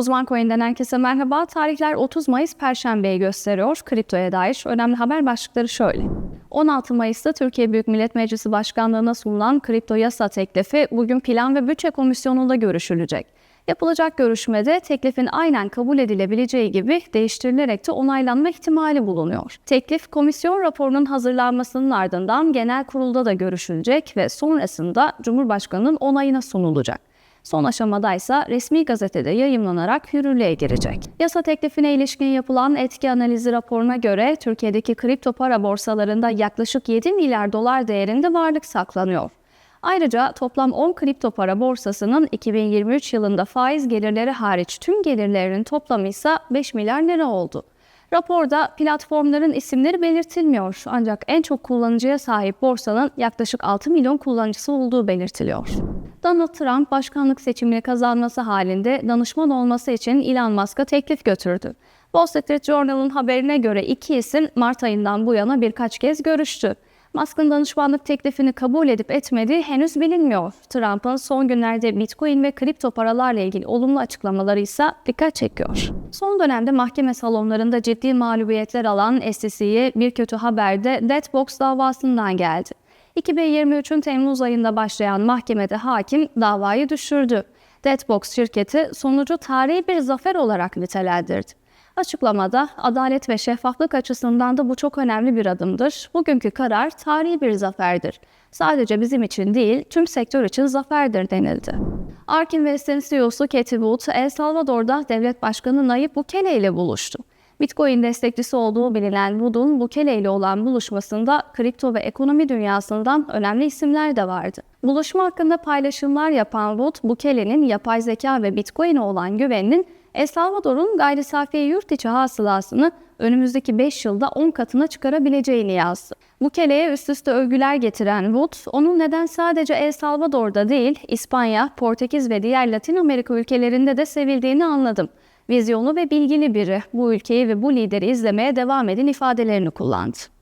Uzman Coin'den herkese merhaba. Tarihler 30 Mayıs Perşembe'yi gösteriyor. Kriptoya dair önemli haber başlıkları şöyle. 16 Mayıs'ta Türkiye Büyük Millet Meclisi Başkanlığı'na sunulan kripto yasa teklifi bugün Plan ve Bütçe Komisyonu'nda görüşülecek. Yapılacak görüşmede teklifin aynen kabul edilebileceği gibi değiştirilerek de onaylanma ihtimali bulunuyor. Teklif komisyon raporunun hazırlanmasının ardından genel kurulda da görüşülecek ve sonrasında Cumhurbaşkanı'nın onayına sunulacak. Son aşamada ise resmi gazetede yayımlanarak yürürlüğe girecek. Yasa teklifine ilişkin yapılan etki analizi raporuna göre Türkiye'deki kripto para borsalarında yaklaşık 7 milyar dolar değerinde varlık saklanıyor. Ayrıca toplam 10 kripto para borsasının 2023 yılında faiz gelirleri hariç tüm gelirlerinin toplamı ise 5 milyar lira oldu. Raporda platformların isimleri belirtilmiyor ancak en çok kullanıcıya sahip borsanın yaklaşık 6 milyon kullanıcısı olduğu belirtiliyor. Donald Trump başkanlık seçimini kazanması halinde danışman olması için Elon Musk'a teklif götürdü. Wall Street Journal'ın haberine göre iki isim Mart ayından bu yana birkaç kez görüştü. Musk'ın danışmanlık teklifini kabul edip etmediği henüz bilinmiyor. Trump'ın son günlerde Bitcoin ve kripto paralarla ilgili olumlu açıklamaları ise dikkat çekiyor. Son dönemde mahkeme salonlarında ciddi mağlubiyetler alan SEC'ye bir kötü haber de Deadbox davasından geldi. 2023'ün Temmuz ayında başlayan mahkemede hakim davayı düşürdü. Deadbox şirketi sonucu tarihi bir zafer olarak nitelendirdi. Açıklamada adalet ve şeffaflık açısından da bu çok önemli bir adımdır. Bugünkü karar tarihi bir zaferdir. Sadece bizim için değil, tüm sektör için zaferdir denildi. Ark Invest'in CEO'su Cathy Wood, El Salvador'da devlet başkanı Nayib Bukele ile buluştu. Bitcoin destekçisi olduğu bilinen Wood'un Bukele ile olan buluşmasında kripto ve ekonomi dünyasından önemli isimler de vardı. Buluşma hakkında paylaşımlar yapan Wood, Bukele'nin yapay zeka ve Bitcoin'e olan güveninin El Salvador'un gayri safi yurt içi hasılasını önümüzdeki 5 yılda 10 katına çıkarabileceğini yazdı. Bukele'ye üst üste övgüler getiren Wood, onun neden sadece El Salvador'da değil, İspanya, Portekiz ve diğer Latin Amerika ülkelerinde de sevildiğini anladım. Vizyonu ve bilgili biri, bu ülkeyi ve bu lideri izlemeye devam edin ifadelerini kullandı.